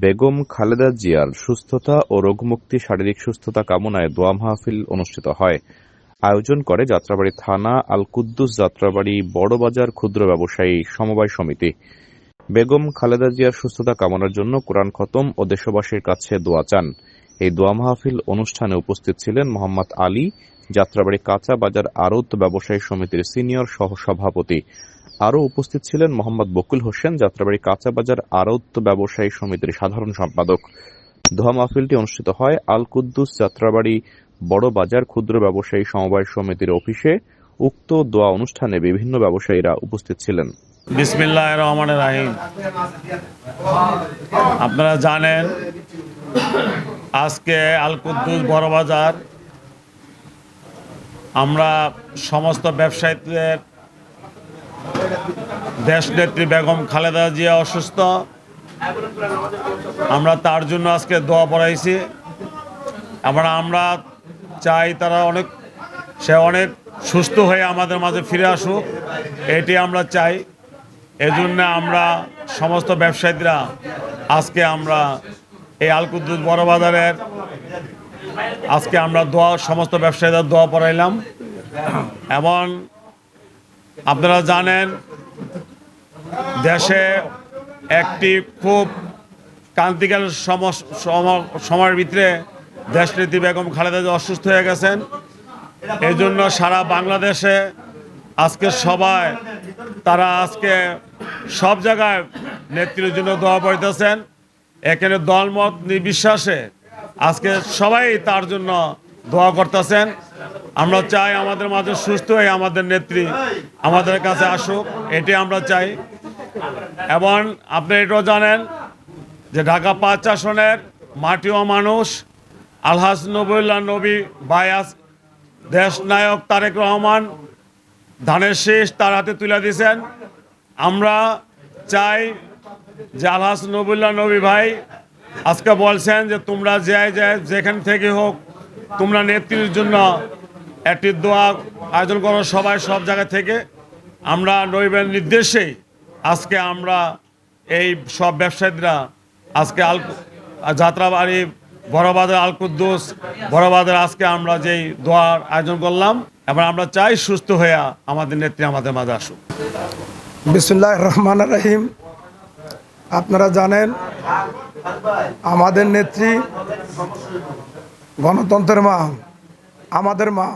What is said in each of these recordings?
বেগম খালেদা জিয়ার সুস্থতা ও রোগমুক্তি শারীরিক সুস্থতা কামনায় দোয়া মাহফিল অনুষ্ঠিত হয়। আয়োজন করে যাত্রাবাড়ী থানা আল কুদ্দুস যাত্রাবাড়ী বড়বাজার ক্ষুদ্র ব্যবসায়ী সমবায় সমিতি। বেগম খালেদা জিয়ার সুস্থতা কামনার জন্য কোরআন খতম ও দেশবাসীর কাছে দোয়া চান। এই দোয়া মাহফিল অনুষ্ঠানে উপস্থিত ছিলেন মোহাম্মদ আলী যাত্রাবাড়ী কাঁচা বাজার আড়ত ব্যবসায়ী সমিতির সিনিয়র সহসভাপতি। আরও উপস্থিত ছিলেন মোহাম্মদ বকুল হোসেন, যাত্রাবাড়ী কাঁচা বাজার আড়ত ব্যবসায়ী সমিতির সাধারণ সম্পাদক। দোয়া মাহফিলটি অনুষ্ঠিত হয় আল কুদ্দুস যাত্রাবাড়ী বড় বাজার ক্ষুদ্র ব্যবসায়ী সমবায় সমিতির অফিসে। উক্ত দোয়া অনুষ্ঠানে বিভিন্ন ব্যবসায়ীরা উপস্থিত ছিলেন। আপনারা জানেন, আজকে আলকুদ্দুস বড়বাজার আমরা সমস্ত ব্যবসায়ীদের দেশ নেত্রী বেগম খালেদা জিয়া অসুস্থ। আমরা তার জন্য আজকে দোয়া পড়াইছি। আবার আমরা চাই তারা অনেক, সে অনেক সুস্থ হয়ে আমাদের মাঝে ফিরে আসুক, এটি আমরা চাই। এজন্য আমরা সমস্ত ব্যবসায়ীরা আজকে আমরা এই আলকুদ্দুস বড় বাজারের আজকে আমরা দোয়া, সমস্ত ব্যবসায়ীদের দোয়া পড়াইলাম। এবং আপনারা জানেন, দেশে একটি খুব ক্রান্তিকাল সম- সম- সময়ের ভিতরে দেশনীতি বেগম খালেদা অসুস্থ হয়ে গেছেন। এই জন্য সারা বাংলাদেশে আজকে সবাই, তারা আজকে সব জায়গায় নেত্রীর জন্য দোয়া পড়িতেছেন। এখানে দলমত নির্বিশ্বাসে আজকে সবাই তার জন্য দোয়া করতেছেন। আমরা চাই আমাদের মাঝে সুস্থ হয়ে আমাদের নেত্রী আমাদের কাছে আসুক এটি আমরা চাই। এবং আপনি এটাও জানেন যে ঢাকা পাঁচ আসনের মাটিও মানুষ, আলহাজ নবুল্লাহ নবী বায়াস, দেশ নায়ক তারেক রহমান, ধানের শেষ তার হাতে তুলে দিয়েছেন। আমরা চাই যে আলহাস নবুল্লাহ নবী ভাই আজকে বলছেন যে তোমরা যে যেখান থেকে হোক, তোমরা নেত্রীর জন্য একটি দোয়া আয়োজন করো সবাই সব জায়গা থেকে। আমরা নৈবের নির্দেশেই আজকে আমরা এই সব ব্যবসায়ীরা আজকে আল যাত্রাবাড়ি, বড়বাজার আল কুদ্দুস, বড়বাজার আজকে আমরা যেই দোয়ার আয়োজন করলাম এবং আমরা চাই সুস্থ হয়ে আমাদের নেত্রী আমাদের মাঝে আসুক। বিসমুল্লাহ রহমান রহিম। আপনারা জানেন, আমাদের নেত্রী গণতন্ত্রের মা, আমাদের মা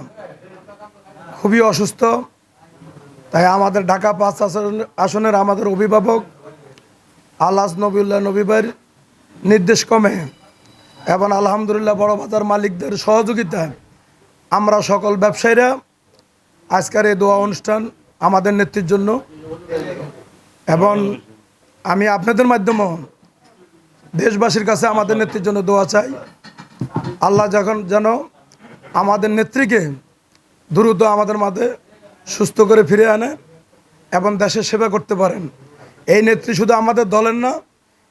খুবই অসুস্থ, তাই আমাদের ঢাকা পাঁচ আসন- আসনের আমাদের অভিভাবক আল্লাহ নবীল্লাহ নবীবার নির্দেশ কমে এবং আলহামদুলিল্লাহ বড় বাজার মালিকদের সহযোগিতায় আমরা সকল ব্যবসায়ীরা আজকের এই দোয়া অনুষ্ঠান আমাদের নেত্রীর জন্য এবং আমি আপনাদের মাধ্যমে দেশবাসীর কাছে আমাদের নেত্রীর জন্য দোয়া চাই। আল্লাহ যখন যেন আমাদের নেত্রীকে দ্রুত আমাদের মাঝে সুস্থ করে ফিরে আনে এবং দেশের সেবা করতে পারেন। এই নেত্রী শুধু আমাদের দলের না,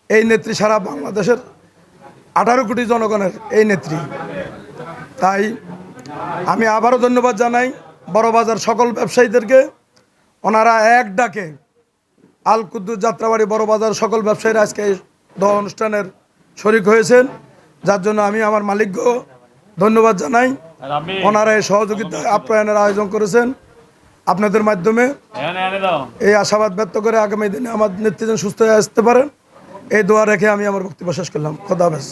এই নেত্রী সারা বাংলাদেশের আঠারো কোটি জনগণের এই নেত্রী। তাই আমি আবারও ধন্যবাদ জানাই বড়বাজার সকল ব্যবসায়ীদেরকে। ওনারা এক ডাকে আল কুদ্দুস যাত্রাবাড়ি বড়বাজার সকল ব্যবসায়ীরা আজকে এই দোয়া অনুষ্ঠানের শরিক হয়েছেন। যার জন্য আমি আমার মালিককে ধন্যবাদ জানাই। ওনারা এই সহযোগিতা আপ্যায়নের আয়োজন করেছেন। আপনাদের মাধ্যমে এই আশাবাদ ব্যক্ত করে আগামী দিনে আমার নেতৃত্ব সুস্থ হয়ে আসতে পারেন। এই দোয়া রেখে আমি আমার বক্তব্য শেষ করলাম। খোদা হাফেজ।